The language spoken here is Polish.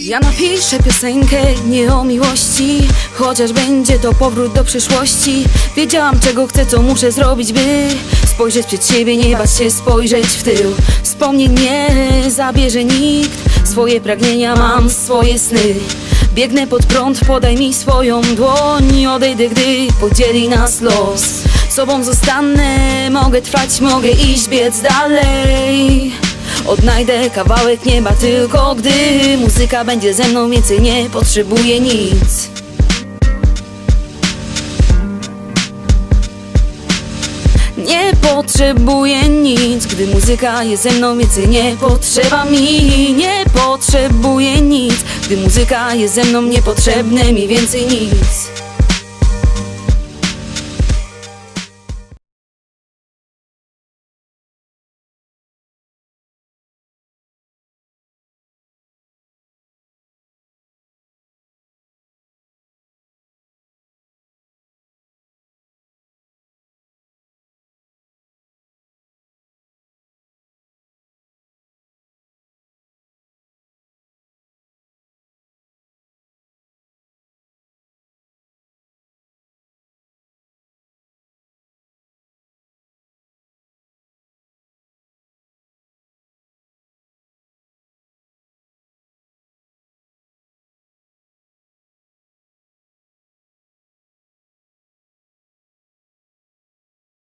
Ja napiszę piosenkę nie o miłości Chociaż będzie to powrót do przeszłości. Wiedziałam czego chcę, co muszę zrobić by Spojrzeć przed siebie, nie bać się spojrzeć w tył. Wspomnień nie zabierze nikt Swoje pragnienia mam, swoje sny. Biegnę pod prąd, podaj mi swoją dłoń Odejdę, gdy podzieli nas los. Sobą zostanę, mogę trwać, mogę iść, biec dalej Odnajdę kawałek nieba tylko gdy muzyka będzie ze mną, więcej nie potrzebuję nic. Nie potrzebuję nic, gdy muzyka jest ze mną, więcej nie potrzeba mi. Nie potrzebuję nic, gdy muzyka jest ze mną, niepotrzebne mi więcej nic.